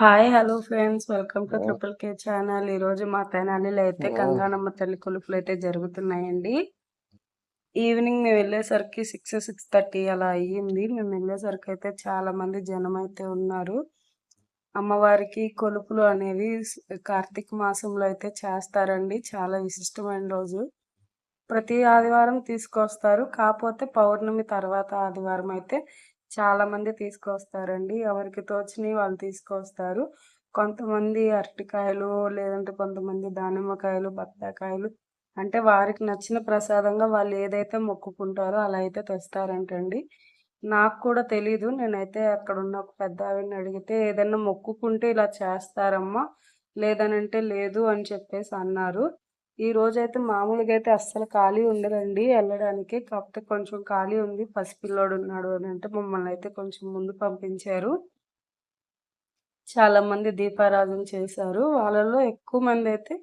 Hi hello friends. Welcome to triple K channel. ఈరోజు మా తెనాలిలో అయితే గంగానమ్మ తల్లి కొలుపులు అయితే జరుగుతున్నాయండి. ఈవినింగ్ మేము వెళ్ళేసరికి సిక్స్ సిక్స్ థర్టీ అలా అయ్యింది. మేము వెళ్ళేసరికి అయితే చాలా మంది జనం అయితే ఉన్నారు. అమ్మవారికి కొలుపులు అనేవి కార్తీక మాసంలో అయితే చేస్తారండి. చాలా విశిష్టమైన రోజు. ప్రతి ఆదివారం తీసుకొస్తారు. కాకపోతే పౌర్ణమి తర్వాత ఆదివారం అయితే చాలా మంది తీసుకొస్తారండి. ఎవరికి తోచినవి వాళ్ళు తీసుకొస్తారు. కొంతమంది అరటికాయలు లేదంటే కొంతమంది దానిమ్మకాయలు బత్తాకాయలు అంటే వారికి నచ్చిన ప్రసాదంగా వాళ్ళు ఏదైతే మొక్కుకుంటారో అలా అయితే తెస్తారంటండి. నాకు కూడా తెలీదు. నేనైతే అక్కడ ఉన్న ఒక పెద్ద ఆవిడని అడిగితే ఏదైనా మొక్కుకుంటే ఇలా చేస్తారమ్మా లేదనంటే లేదు అని చెప్పేసి అన్నారు. ఈ రోజైతే మామూలుగా అయితే అస్సలు ఖాళీ ఉండదండి వెళ్ళడానికి కాకపోతే కొంచెం ఖాళీ ఉంది. పసిపిల్లోడు ఉన్నాడు అని అంటే మమ్మల్ని అయితే కొంచెం ముందు పంపించారు. చాలా మంది దీపారాధన చేశారు. వాళ్ళలో ఎక్కువ మంది అయితే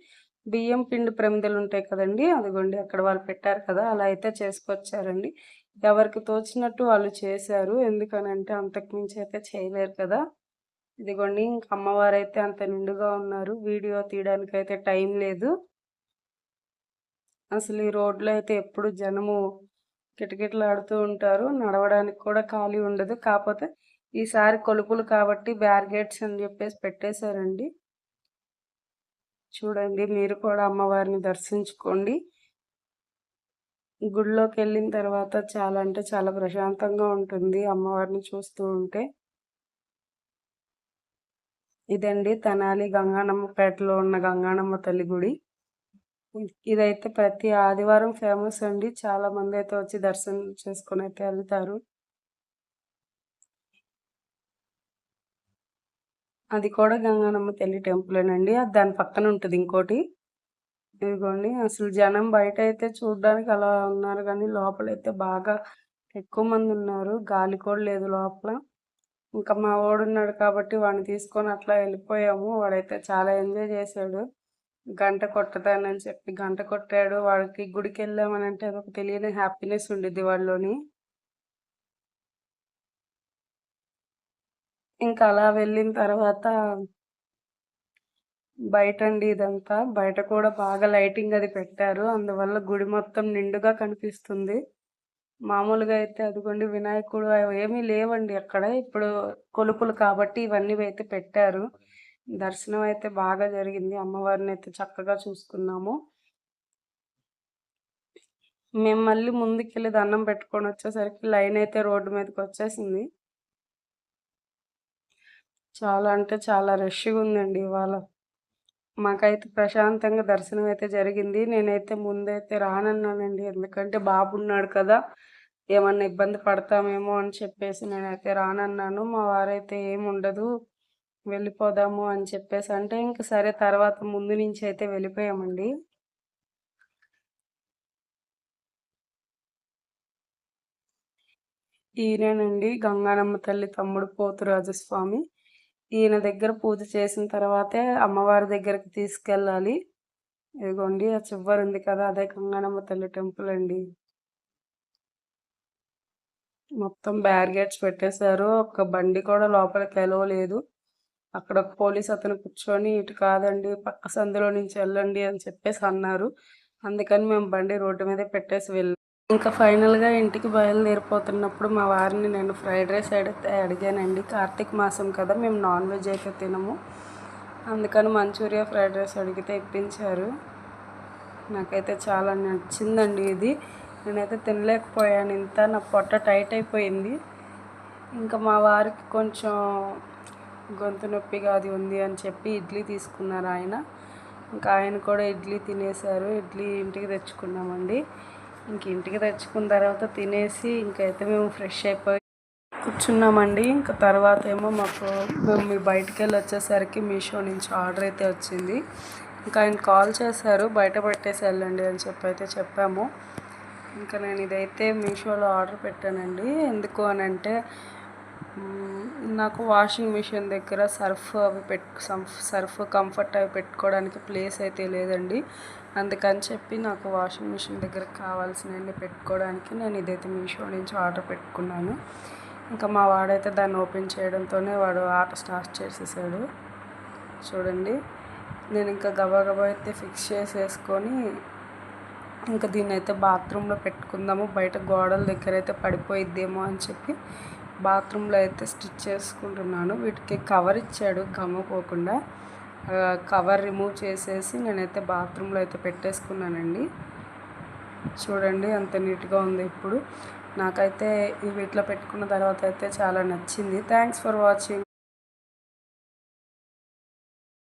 బియ్యం పిండి ప్రమిదలు ఉంటాయి కదండి. అదిగోండి అక్కడ వాళ్ళు పెట్టారు కదా అలా అయితే చేసుకొచ్చారండి. ఎవరికి తోచినట్టు వాళ్ళు చేశారు. ఎందుకనంటే అంతకుమించి అయితే చేయలేరు కదా. ఇదిగోండి ఇంక అమ్మవారు అయితే అంత నిండుగా ఉన్నారు. వీడియో తీయడానికి అయితే టైం లేదు. అసలు ఈ రోడ్లో అయితే ఎప్పుడు జనము కిటకిటలాడుతూ ఉంటారు. నడవడానికి కూడా ఖాళీ ఉండదు. కాకపోతే ఈసారి కొలుపులు కాబట్టి బ్యారిగేట్స్ అని చెప్పేసి పెట్టేశారండి. చూడండి మీరు కూడా అమ్మవారిని దర్శించుకోండి. గుడిలోకి వెళ్ళిన తర్వాత చాలా అంటే చాలా ప్రశాంతంగా ఉంటుంది అమ్మవారిని చూస్తూ ఉంటే. ఇదండి తెనాలి గంగానమ్మపేటలో ఉన్న గంగానమ్మ తల్లి గుడి. ఇదైతే ప్రతి ఆదివారం ఫేమస్ అండి. చాలా మంది అయితే వచ్చి దర్శనం చేసుకొని అయితే వెళ్తారు. అది కూడా గంగానమ్మ తల్లి టెంపులేనండి అది దాని పక్కన ఉంటుంది ఇంకోటి. ఇదిగోండి అసలు జనం బయట అయితే చూడడానికి అలా ఉన్నారు కానీ లోపల అయితే బాగా ఎక్కువ మంది ఉన్నారు. గాలి కూడా లేదు లోపల. ఇంకా మా వాడున్నాడు కాబట్టి వాడిని తీసుకొని అట్లా వెళ్ళిపోయాము. వాడైతే చాలా ఎంజాయ్ చేశాడు. గంట కొట్టదానని చెప్పి గంట కొట్టాడు. వాడికి గుడికి వెళ్ళామని అంటే అదొక తెలియని హ్యాపీనెస్ ఉండేది వాళ్ళలోని ఇంకా అలా వెళ్ళిన తర్వాత బయట అండి ఇదంతా. బయట కూడా బాగా లైటింగ్ అది పెట్టారు. అందువల్ల గుడి మొత్తం నిండుగా కనిపిస్తుంది. మామూలుగా అయితే అదిగోండి వినాయకుడు ఏమీ లేవండి అక్కడ. ఇప్పుడు కొలుపులు కాబట్టి ఇవన్నీ అయితే పెట్టారు. దర్శనం అయితే బాగా జరిగింది. అమ్మవారిని అయితే చక్కగా చూసుకున్నాము. మేము మళ్ళీ ముందుకెళ్ళి దండం పెట్టుకొని వచ్చేసరికి లైన్ అయితే రోడ్డు మీదకి వచ్చేసింది. చాలా అంటే చాలా రష్గా ఉందండి ఇవాళ. మాకైతే ప్రశాంతంగా దర్శనం అయితే జరిగింది. నేనైతే ముందైతే రానన్నానండి. ఎందుకంటే బాబు ఉన్నాడు కదా ఏమన్నా ఇబ్బంది పడతామేమో అని చెప్పేసి నేనైతే రానన్నాను. మా వారైతే ఏమి ఉండదు వెళ్ళిపోదాము అని చెప్పేసి అంటే ఇంక సరే తర్వాత ముందు నుంచి అయితే వెళ్ళిపోయామండి. ఈయనండి గంగానమ్మ తల్లి తమ్ముడు పోతురాజస్వామి. ఈయన దగ్గర పూజ చేసిన తర్వాతే అమ్మవారి దగ్గరికి తీసుకెళ్ళాలి. ఇదిగోండి ఆ చివరి ఉంది కదా అదే గంగానమ్మ తల్లి టెంపుల్ అండి. మొత్తం బ్యారిగేట్స్ పెట్టేశారు. ఒక బండి కూడా లోపలికి వెళ్ళలేదు అక్కడ ఒక పోలీస్ అతను కూర్చొని ఇటు కాదండి పక్క సందులో నుంచి వెళ్ళండి అని చెప్పేసి అన్నారు. అందుకని మేము బండి రోడ్డు మీదే పెట్టేసి వెళ్ళాం. ఇంకా ఫైనల్గా ఇంటికి బయలుదేరిపోతున్నప్పుడు మా వారిని నేను ఫ్రైడ్ రైస్ అడిగితే అడిగానండి కార్తీక మాసం కదా మేము నాన్ వెజ్ అయితే తినము. అందుకని మంచూరియా ఫ్రైడ్ రైస్ అడిగితే ఇప్పించారు. నాకైతే చాలా నచ్చిందండి ఇది. నేనైతే తినలేకపోయాను ఇంత నా పొట్ట టైట్ అయిపోయింది. ఇంకా మా వారికి కొంచెం గొంతు నొప్పిగా అది ఉంది అని చెప్పి ఇడ్లీ తీసుకున్నారు ఆయన. ఇంకా ఆయన కూడా ఇడ్లీ తినేశారు. ఇడ్లీ ఇంటికి తెచ్చుకున్నామండి. ఇంక ఇంటికి తెచ్చుకున్న తర్వాత తినేసి ఇంకైతే మేము ఫ్రెష్ అయిపోయి కూర్చున్నామండి. ఇంకా తర్వాత ఏమో మాకు మేము బయటికి వెళ్ళి వచ్చేసరికి మీషో నుంచి ఆర్డర్ అయితే వచ్చింది. ఇంకా ఆయన కాల్ చేశారు. బయట పెట్టేసి వెళ్ళండి అని చెప్పి అయితే చెప్పాము. ఇంకా నేను ఇదైతే మీషోలో ఆర్డర్ పెట్టానండి. ఎందుకు అని అంటే నాకు వాషింగ్ మిషన్ దగ్గర సర్ఫ్ అవి పెట్టు సర్ఫ్ కంఫర్ట్ అవి పెట్టుకోవడానికి ప్లేస్ అయితే లేదండి. అందుకని చెప్పి నాకు వాషింగ్ మిషన్ దగ్గర కావాల్సినవన్నీ పెట్టుకోవడానికి నేను ఇదైతే మీషో నుంచి ఆర్డర్ పెట్టుకున్నాను. ఇంకా మా వాడైతే దాన్ని ఓపెన్ చేయడంతోనే వాడు ఆట స్టార్ట్ చేసేసాడు. చూడండి. నేను ఇంకా గబాగబా అయితే ఫిక్స్ చేసేసుకొని ఇంకా దీన్ని అయితే బాత్రూంలో పెట్టుకుందాము. బయట గోడల దగ్గర అయితే పడిపోయిద్దేమో అని చెప్పి బాత్రూంలో అయితే స్టిచ్ చేసుకుంటున్నాను. వీటికి కవర్ ఇచ్చాడు గమ్మపోకుండా కవర్ రిమూవ్ చేసేసి నేనైతే బాత్రూంలో అయితే పెట్టేసుకున్నానండి. చూడండి అంత నీట్గా ఉంది ఇప్పుడు. నాకైతే ఈ వీటిలో పెట్టుకున్న తర్వాత అయితే చాలా నచ్చింది. Thanks for watching